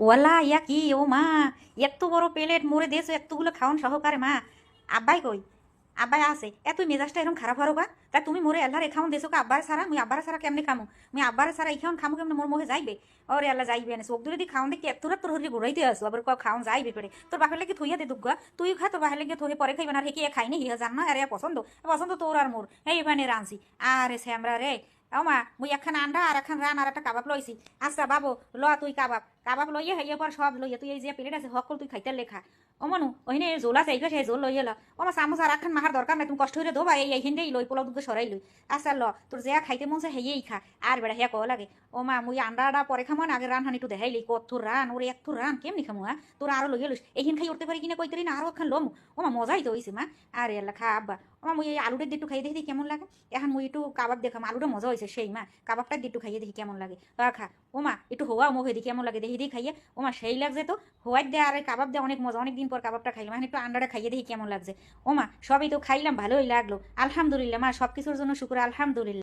ওয়ালা ইয়া কি ও মা এত বড় প্লেট মোরে দেশ এতগুলো খাওয়ান সহকারে, মা। আব্বাই কই? আব্বাই আছে। এত মেজাজটা এরকম খারাপ হরো বা তা তুমি মোরে আল্লাহর এখাউন দেশো কা? আব্বার সারা মুই আব্বার সারা কেমনে খামু? মুই আব্বার সারা এখাউন খামু কেমনে? মোর মুখে যাইবে? ওরে আল্লাহ, যাইবে না চোখ দূরে দি খাওন দেখি, এত রাত তোর হরি ঘুরাইতে আসো। আবার কও খাওন যাইবে পেরে তোর বাপের লাগে থইয়া দে দুগ্গা। তুই খা, তোর বাপের লাগে থই পরে খাইবে না। রেখে খাই নি হিয়া জান না, আরে পছন্দ। পছন্দ তোর আর মোর। এই মানে রানছি আরে শ্যামরা রে মা মুই একখান আন্ডা আর এখন রান আর একটা কাবাব লইছি আচ্ছা বাবু ল তুই কাবাব কাবাব লইয়ে হাইয়ে পর সব লইয়ে তুই এই যে প্লেট আছে হকল তুই খাইতে লেখা ও মনু ওইনে জোল আছে সেই জোল লইয়ে ল ও মা চামচ আর একখান মাহার দরকার নাই, তুমি কষ্ট হইলে দোবা, এই এইখান লই পোলাও দুটো সরাই লই আচ্ছা ল তোর যে খাইতে মন হেয়েই খা আর বেড়া হেয়া কো লাগে। ও মা মুই আন্ডা আডা পরে খামো আগে রান হানি একটু দেখাইলি কত রান ওরে এক রান কেমনি খামু হ্যাঁ তোর আরও লইয়ে লইস এইখান খাই উঠতে পারি কিনা কইতে না আরও একখান লমু। ও মা মজাই তো হইছে মা। আরে আল্লাহ খা আব্বা। ও মা মুই এই আলুটা দিয়ে একটু খাই দেখি কেমন লাগে? এখন মুই একটু কাবাব দেখাম, আলুটা মজা হয়েছে সেই মা। কাবাবটা দিয়ে একটু খাইয়ে দেখি কেমন লাগে। খা ও মা একটু হওয়া মুখে দেখি কেমন লাগে, দেখি দেখি খাইয়ে। ও মা সেই লাগছে তো হোয়াইট দে আর কাবাব দে, অনেক মজা, অনেক দিন পর কাবাবটা খাইলাম। এখন একটু আন্ডাটা খাইয়ে দেখি কেমন লাগছে। ওমা, সবই তো খাইলাম, ভালোই লাগল। আলহামদুলিল্লাহ, মা সব কিছুর জন্য শুক্র, আলহামদুলিল্লাহ।